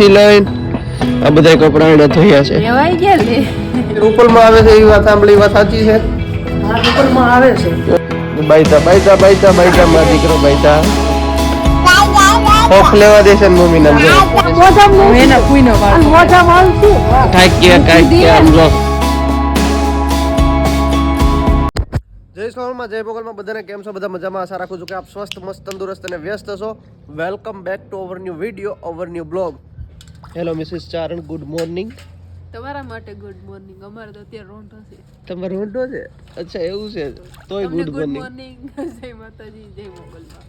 અહીંથી લઈને આ બધા કપડા એને ધોયા છે. લેવાઈ ગયા લે રૂપલમાં આવે છે એ વાત સાંભળી વાત સાચી છે? રૂપલમાં આવે છે. બાઈતા બાઈતા બાઈતા બાઈતા માં દીકરો બાઈતા હોફ લેવા દેશે ને મમ્મી નામ હું એના કુઈનો વાળ. મોઢા વાળ કાંઈક કાંઈક આમ જો. જય સ્વામીમાં જય ભોગલમાં બધાને કેમ છો? બધા મજામાં? આશા રાખું છું કે આપ સ્વસ્થ મસ્ત તંદુરસ્ત અને વ્યસ્ત છો. Welcome back to our new video our new blog hello Mrs Charan good morning તમારા માટે ગુડ મોર્નિંગ અમારે તો અત્યારે રોંઢો છે. તમારો ઊંડો છે? અચ્છા એવું છે. તોય ગુડ મોર્નિંગ જય માતાજી જય મોગલમાં.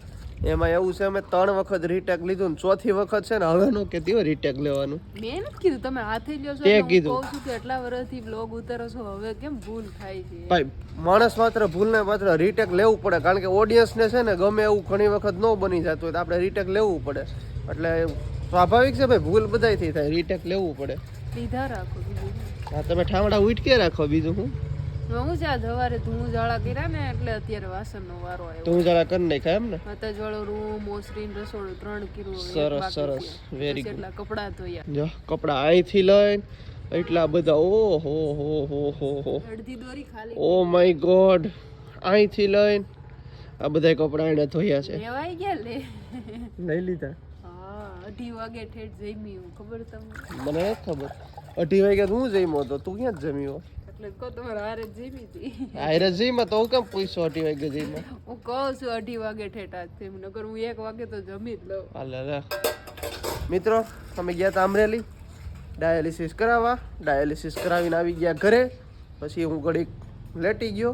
એમાં એવું છે અમે ત્રણ વખત રીટેક લીધું ને ચોથી વખત છે ને હવે નો કે દિયો રીટેક લેવાનું. મેં નથી કીધું તમે હાથે લ્યો છો તે કીધું. કહું છું કે એટલા વર્ષથી બ્લોગ ઉતારો છો હવે કેમ ભૂલ થાય છે? ભાઈ માણસ માત્ર ભૂલ ને માત્ર રીટેક લેવું પડે કારણ કે ઓડિયન્સ ને છે ને ગમે એવું ઘણી વખત ન બની જતું હોય તો આપણે રીટેક લેવું પડે. એટલે સ્વાભાવિક છે ભાઈ ભૂલ બધાયથી થાય. રીટેક લેવું પડે. લીધા રાખો. હા તમે ઠામડા ઉઠકે રાખો બીજું હું હું આ સવારે ધૂળ જાળા કર્યા ને એટલે અત્યારે વાસણનો વારો આવ્યો. તો હું જરા કરી નાખાય એમ ને માતાજ જળો રૂમ ઓસરીન રસોડું ત્રણ કિલો સરસ, સરસ. વેરી ગુડ એટલા કપડા ધોયા. જો કપડા અહીંથી લઈને એટલા બધા ઓ હો હો હો હો હો. અડધી દોરી ખાલી ઓ માય ગોડ. અહીંથી લઈને આ બધા કપડા એને ધોયા છે. લેવાઈ ગયા લે. લઈ લીધા? અઢી વાગે ઠેઠ જમી હું ખબર તમને? મને નથી ખબર. અઢી વાગે તો હું જમ્યો હતો તું ક્યાં જમ્યો? એટલે કહો તમારે હારે જમી હતી. હારે જઈમાં તો હું કેમ પૂછ્યો અઢી વાગ્યા જઈમાં હું કહું છું અઢી વાગે ઠેઠ થયું નકર હું એક વાગે તો જમી જ લઉં. હાલે હાલે. મિત્રો અમે ગયા હતા અમરેલી. ડાયાલિસિસ કરાવવા. ડાયાલિસિસ કરાવીને આવી ગયા ઘરે. પછી હું ઘડીક લેટી ગયો.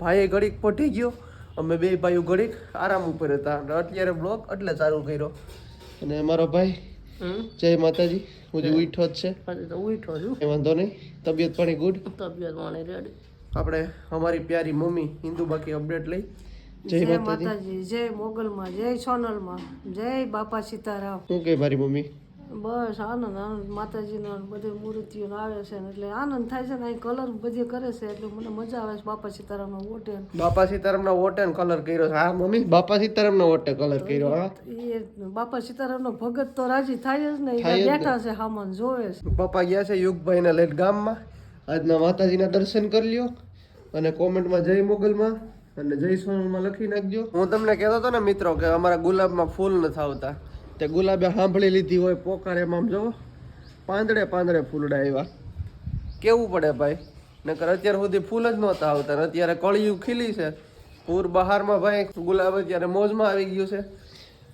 ભાઈએ ઘડીક પટી ગયો. અમે બે ભાઈઓ ઘડીક આરામ ઉપર હતા. અને અત્યારે બ્લોગ એટલે ચાલુ કર્યો. અને મારો ભાઈ જય માતાજી. હું જે ઉઠો જ છે. તો ઉઠો છું. એ વાંધો નહીં. તબિયત પાણી ગુડ તબિયત પાણી રેડી આપણે અમારી પ્યારી મમ્મી હિન્દુ બાકી અપડેટ લઈ. જય માતાજી. જય મોગલમાં જય સોનલમાં જય બાપા સીતારામ. શું કે મારી મમ્મી? બસ આનંદ આનંદ. માતાજીનો બધી મૂર્તિઓ આવે છે એટલે આનંદ થાય છે ને અહીં કલર બધી કરે છે એટલે મને મજા આવે છે બાપા સીતારામનો ઓટે બાપા સીતારામના ઓટે કલર કર્યો હા મમ્મી બાપા સીતારામના ઓટે કલર કર્યો હા? એ બાપા સીતારામનો ભગત તો રાજી થાય જ ને. બેઠા છે હામાન જોવે છે. પપ્પા ગયા છે યુગભાઈને લઈને ગામમાં. આજના માતાજીના દર્શન કરી લ્યો અને કોમેન્ટમાં જય મોગલમાં અને જય સોનલમાં લખી નાખજો. હું તમને કહેતો હતો ને મિત્રો કે અમારા ગુલાબમાં ફૂલ નથી આવતા. તે ગુલાબે સાંભળી લીધી હોય પોકાર એમ જોવો પાંદડે પાંદડે ફૂલડા આવ્યા કેવું પડે ભાઈ? નકર અત્યાર સુધી ફૂલ જ નહોતા આવતા અત્યારે કળિયું ખીલી છે. પૂર બહારમાં ભાઈ ગુલાબ અત્યારે મોજમાં આવી ગયું છે.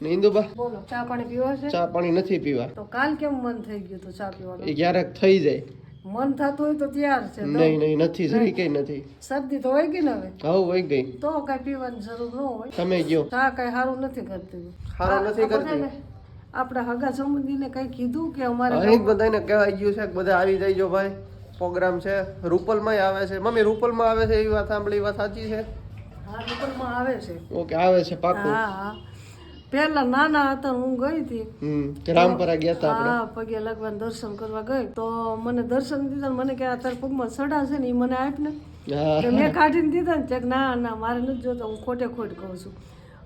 ને ઇન્દુબા બોલો ચા પાણી પીવા છે? ચા પાણી નથી પીવા. તો કાલ કેમ મન થઈ ગયું તો ચા પીવાનું? એ ક્યારેક થઈ જાય. મન થતું હોય તો તૈયાર છે નહીં નહીં નથી જરી કઈ નથી. શરદી તો હોય ગઈ ને હવે? ગઈ. તો કઈ પીવાની જરૂર ન હોય. તમે ગયો. ચા કઈ સારું નથી કરતી. સારું નથી કરતી? આપણા હગા સંબંધીને કઈ કીધું કે અમારે અહીં બધાને કહેવાય ગયું છે કે બધા આવી જઈજો ભાઈ. પ્રોગ્રામ છે. રૂપલમાં આવે છે. મમ્મી રૂપલમાં આવે છે એવી વાત સાંભળી વાત સાચી છે? હા રૂપલમાં આવે છે. ઓકે આવે છે પાકું. હા હા. પહેલા નાના હતા હું ગઈ હતી. કે રામપરા ગયા હતા આપણે? હા પગે લગવાન દર્શન કરવા ગઈ. તો મને દર્શન દીધા ને મને કે આ તાર પગમાં સડા છે ને એ મને આપ ને મેં કાઢીને દીધા ને. ચેક ના ના મારે નથી જોતા હું ખોટે ખોટ કહું છું.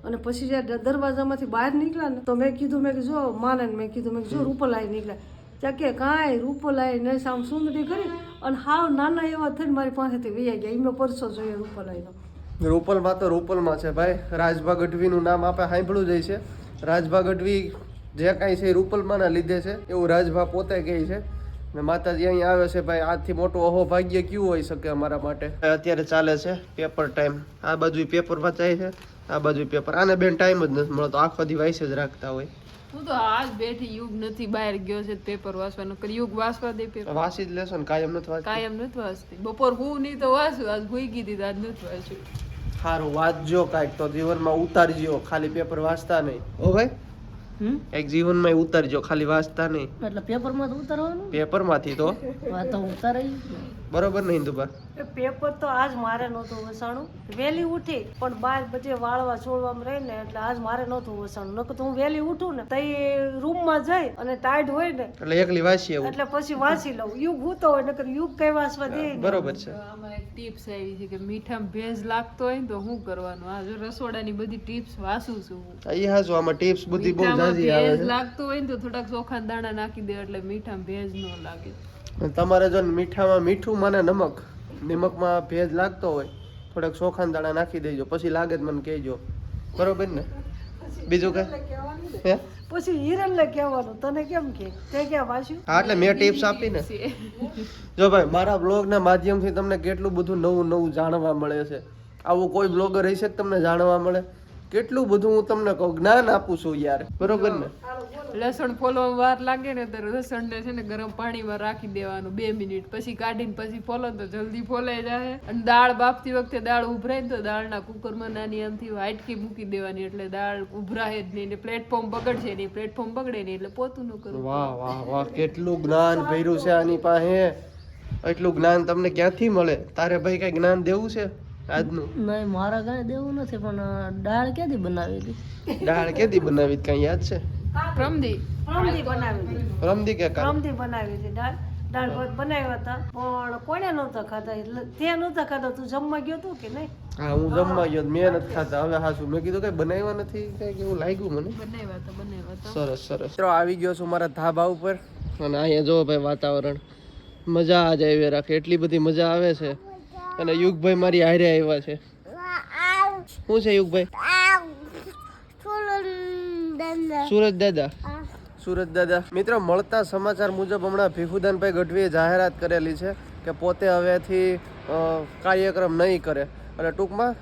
અને પછી જ્યારે દરવાજામાંથી બહાર નીકળ્યા ને, તો મેં કીધું, મેં કે જો, માને મેં કીધું, મેં જો રૂપલાઈ નીકળ્યા. ત્યાં કે, કાંઈ રૂપલાઈ ને સામ સુંદરી કરી અને હાવ નાના એવા થઈને મારી પાસેથી વૈયા ગયા. એમાં પરસો જોઈએ રૂપલાઈનો. રૂપલમાં તો રૂપલમાં છે ભાઈ. રાજભા ગઢવીનું નામ આપણે સાંભળ્યું જાય છે. રાજભા ગઢવી જે કાંઈ છે એ રૂપલમાંના લીધે છે. એવું રાજભા પોતે કહે છે. ને માતાજી અહીં આવે છે ભાઈ આજથી અહો અહોભાગ્ય કયું હોઈ શકે અમારા માટે? અત્યારે ચાલે છે પેપર ટાઈમ આ બાજુ પેપર વાંચાય છે આ બાજુ પેપર આને બેન ટાઈમ જ નથી મળતો આખો દિવસ જ રાખતા હોય. હું તો આજ બેઠી યુગ નથી બહાર ગયો છે પેપર વાંચવાનો. કરી યુગ વાંચવા દે પેપર વાંચી જ લેશો ને કાયમ નથી વાંચતી. કાયમ નથી વાંચતી. બપોર હું નહીં તો વાંચું આજ ભૂઈ ગઈ આજ નથી વાંચ્યું સારું વાંચજો કાંઈક તો જીવનમાં ઉતારજો ખાલી પેપર વાંચતા નહીં. ઓ ભાઈ? એક જીવનમાં ઉતરજો ખાલી વાંચતા નહીં. એટલે પેપરમાં તો ઉતારવાનું? પેપરમાંથી તો. વાત તો ઉતારાઈ બરોબર ને ઇન્દુબા પેપર તો આજ મારે નહોતું વસાણું. વહેલી ઉઠી પણ બાર બધે વાળવા છોડવામાં રહી ને એટલે આજ મારે નહોતું વસાણું. નકર તો હું વહેલી ઉઠું ને તઈ રૂમમાં જઈ અને ટાઈડ હોય ને એટલે એકલી વાંચી આવું. એટલે પછી વાંચી લઉં. યુગ હૂતો હોય નકર યુગ કઈ વાંચવા દે. બરોબર છે. આમાં એક ટિપ્સ આવી છે કે મીઠામાં ભેજ લાગતો હોય ને તો શું કરવાનું? આ જો રસોડાની બધી ટિપ્સ વાંચું છું હું. એ જો આમાં ટિપ્સ બધી બહુ જાજી આવે ભેજ છે. લાગતો હોય ને તો થોડાક ચોખા દાણા નાખી દે એટલે મીઠામાં ભેજ ન લાગે. તમારે જો મીઠામાં મીઠું મને નમક નિમકમાં ભેજ લાગતો હોય થોડાક ચોખાન દાણા નાખી દેજો પછી લાગે મને કહેજો. બરોબર ને? બીજું કઈ? હે? પછી હિરણને કહેવાનું તને કેમ કે? તે ક્યાં વાંચ્યું હા એટલે મેં ટિપ્સ આપી ને જો ભાઈ મારા બ્લોગના માધ્યમથી તમને કેટલું બધું નવું નવું જાણવા મળે છે. આવું કોઈ બ્લોગર હશે કે તમને જાણવા મળે. કેટલું બધું હું તમને કહું જ્ઞાન આપું છું યાર. બરોબર ને? લસણ ફોલવામાં વાર લાગે ને તો લસણ ને છે ને ગરમ પાણીમાં રાખી દેવાનું બે મિનિટ. પછી કાઢીને પછી ફોલો તો જલ્દી ફોલાઈ જાય અને દાળ બાફતી વખતે દાળ ઉભરાય ને તો દાળના કુકરમાં નાની આમથી વાટકી મૂકી દેવાની એટલે દાળ ઉભરાય જ નહીં ને પ્લેટફોર્મ બગડશે નહીં. પ્લેટફોર્મ બગડે નહીં એટલે પોતું ન કરવું વાહ વાહ વાહ, કેટલું જ્ઞાન ભર્યું છે આની પાસે. એટલું જ્ઞાન તમને ક્યાંથી મળે? તારે ભાઈ કઈ જ્ઞાન દેવું છે? આજનું? નહીં મારા કાંઈ દેવું નથી પણ દાળ ક્યાંથી હતી? દાળ ક્યાંથી બનાવી? કાંઈ યાદ છે? રમદી રમદી બનાવી હતી. રમદી કે રમદી બનાવી હતી દાળ. દાળ ભાત બનાવ્યા હતા પણ કોને નહોતા ખાતા એટલે તે નહોતા ખાતા તું જમવા ગયો તું કે નહીં? હા હું જમવા ગયો મેં નથી ખાતા હવે હાસું મેં કીધું કઈ બનાવ્યા નથી કઈ એવું લાગ્યું મને. બનાવ્યા હતા બનાવ્યા સરસ સરસ. મિત્રો આવી ગયો છું મારા ધાબા ઉપર. અને અહીંયા જો ભાઈ વાતાવરણ. મજા આ જાય એવી રાખે. એટલી બધી મજા આવે છે. અને યુગભાઈ મારી હારે આવ્યા છે. શું છે યુગભાઈ? સુરજ દાદા. સુરજ દાદા. મિત્રો, મળતા સમાચાર મુજબ હમણાં ભીખુદાનભાઈ ગઢવીએ જાહેરાત કરેલી છે કે પોતે હવેથી કાર્યક્રમ નહીં કરે. અને ટૂંકમાં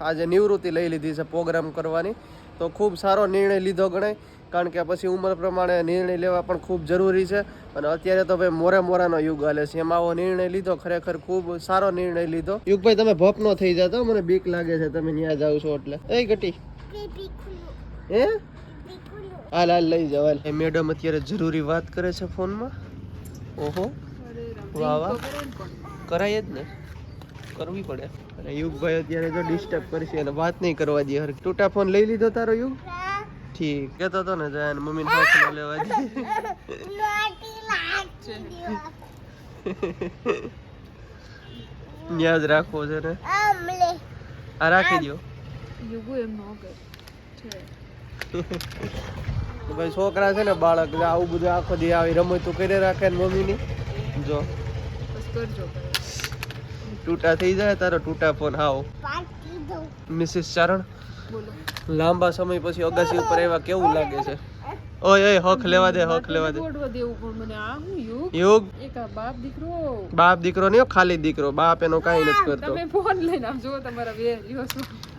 આજે નિવૃત્તિ લઈ લીધી છે પ્રોગ્રામ કરવાની. તો ખૂબ સારો નિર્ણય લીધો ગણાય. કારણ કે પછી ઉંમર પ્રમાણે નિર્ણય લેવા પણ ખૂબ જરૂરી છે. અને અત્યારે તો ભાઈ મોરે મોરાનો યુગ હાલે છે. એમાં આવો નિર્ણય લીધો ખરેખર ખૂબ સારો નિર્ણય લીધો. યુગભાઈ તમે ભપ નો થઈ જતો મને બીક લાગે છે. તમે ત્યાં જાવ છો એટલે. એ ઘટી હે? હાલ હાલ લઈ જાવ હાલ. એ મેડમ અત્યારે જરૂરી વાત કરે છે ફોનમાં. ઓહો. વાહ વાહ. કરાય જ ને. કરવી પડે. અને યુગભાઈ અત્યારે જો ડિસ્ટર્બ કરશે અને વાત નહીં કરવા દે હર તૂટા ફોન લઈ લીધો તારો યુગ? ઠીક. કેતો તો ને જાય મમ્મીને ને ન લેવા દે. ન્યા જ રાખવો છે ને? આ રાખી દો યુગુ એમ ન કરે. ભાઈ છોકરા છે ને બાળક આવું બધું આખો દી આવી રમતું કરી રાખે ને મમ્મીની. જો. તૂટા થઈ જાય તારો તૂટા ફોન આવો મિસિસ ચારણ. લાંબા સમય પછી અગાસી ઉપર એવા કેવું લાગે છે? ઓય ઓય હક લેવા દે હક લેવા દે. યુગ. બાપ દીકરો. બાપ દીકરો નહીં ખાલી દીકરો. બાપ એનો કાંઈ નથી કરતો. તમે ફોન લઈને આવજો તમારા બે દિવસ.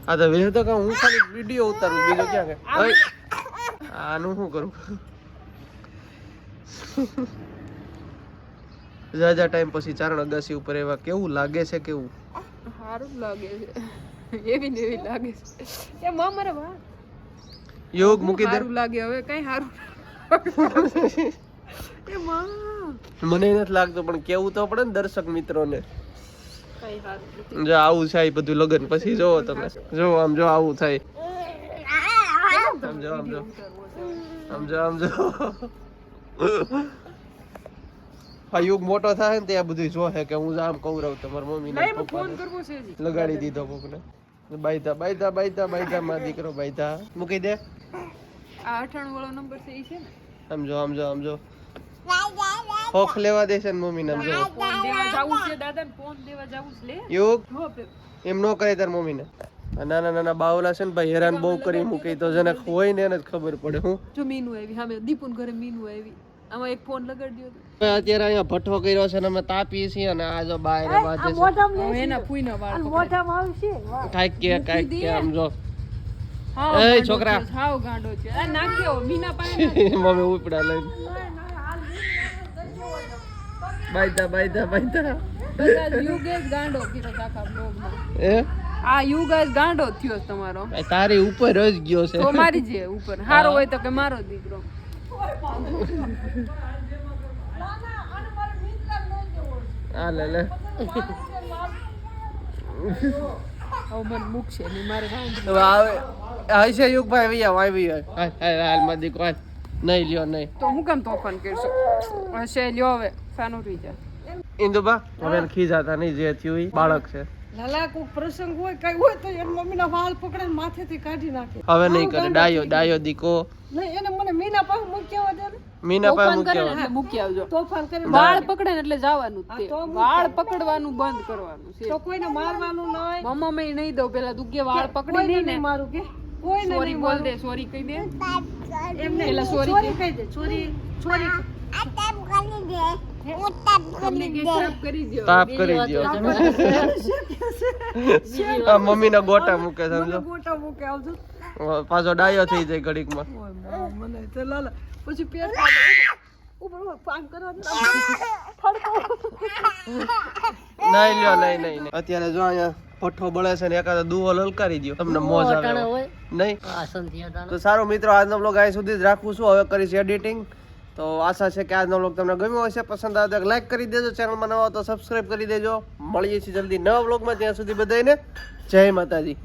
આ તો વેહ તો હું ખાલી વીડિયો ઉતારું બીજો ક્યાં કે? આનું શું કરું? જાજા ટાઈમ પછી ચારણ અગાસી ઉપર એવા કેવું લાગે છે કેવું? સારું લાગે છે. એવી ને એવી લાગે છે. એ માં મારા વાહ યોગ મૂકી દે. સારું લાગે હવે કઈ સારું એ માં. મને નથી લાગતો પણ કેવું તો પડે ને દર્શક મિત્રોને. જો આવું થાય બધું લગન પછી જોવો તમે. જો આમ જો આવું થાય. આમ જો આમ જો. આમ જો આમ જો. આ યુગ મોટો થાય ને ત્યાં બધું જોહે કે હું આમ કૌરવ તમાર મમ્મી ને ફોન કરવો છે લગાડી દીધો કોકને બાયતા બાઈધા બાઈધા બાઈધા માં દીકરો બાઈધા મૂકી દે. આ અઠાણું વાળો નંબર છે ઈ છે ને? સમજો સમજો સમજો. હોખ લેવા દેશે ને મમ્મી ને સમજો. જાવું છે દાદા ફોન દેવા જાવું છે લે. યોગ. એમ નો કરે તાર મમ્મીને ને. નાના નાના બાવલા છે ને ભાઈ હેરાન બહુ કરી મૂકી. તો જેને હોય ને એને જ ખબર પડે હું. જો મીનુ આવી સામે દીપુન ઘરે મીનુ આવી. આમાં એક ફોન લગાડી દો અત્યારે અહીંયા ભઠ્ઠો કર્યો છે ને અમે તાપીએ છીએ અને આ જો બહાર વાજે છે. એના ફૂઈના વાળ મોઢામાં આવશે વાહ. કે કાંઈક કે આમ જો. હાવ ગાંડો છોકરા. હાવ ગાંડો છે. આ નાખ્યો મીના પાસે મમ્મી ઉપડા લઈને. બાયતા બાયતા બાયતા બધા ગાંડો કીધો આખા બ્લોગમાં એ? આ યુગ જ ગાંડો થયો તમારો. તારી ઉપર જ ગયો છે. તો મારી જે ઉપર. હારો હોય તો કે મારો દીકરો. આ લે. લે નહીં લ્યો નહીં. તો હું કેમ તોફાન કરશું? હશે લ્યો હવે સાનું થઈ જા ઇન્દુબા હવે નહીં જે થયું બાળક છે. લાલા કોઈક પ્રસંગ હોય કઈ હોય તો એની મમ્મીના વાળ પકડે માથેથી કાઢી નાખે. હવે નહીં કરે ડાયો ડાયો દીકો. નહીં એને મને મીના પાસે મૂકી આવવા દે મીના પાસે મૂકી એટલે મૂકી આવજો. તોફાન કરે વાળ પકડે એટલે જવાનું તે. વાળ પકડવાનું બંધ કરવાનું છે. તો કોઈને મારવાનું નહીં. મમ્મા મેં નહીં દઉં પેલા તું કે વાળ પકડી ને. મારું કે કોઈને સોરી નહીં બોલ દે સોરી કહી દે. એમને સોરી કહી દે સોરી સોરી આ ટાઈમ કરી દ્યો તાપ કરી દો આ મમ્મીના ગોટા મૂકે સમજો. ગોટા મૂકે આવજો. પાછો ડાયો થઈ જાય મને તો લાલા પછી પેટ કરવા દે. નહીં લ્યો નહીં નહીં નહીં. અત્યારે જો અહીંયા પઠ્ઠો બળે છે ને એકાદ દુવો લલકારી દો તમને મોજ આવે. નહીં? તો સારું મિત્રો આજનો બ્લોગ અહીં સુધી જ રાખું છું. હવે કરીશ એડિટિંગ તો આશા છે કે આજનો વ્લોગ તમને ગમ્યો હશે. પસંદ આવે તો લાઈક કરી દેજો. ચેનલમાં નવા તો સબસ્ક્રાઈબ કરી દેજો. મળીએ છીએ જલ્દી નવા વ્લોગમાં ત્યાં સુધી બધાને જય માતાજી.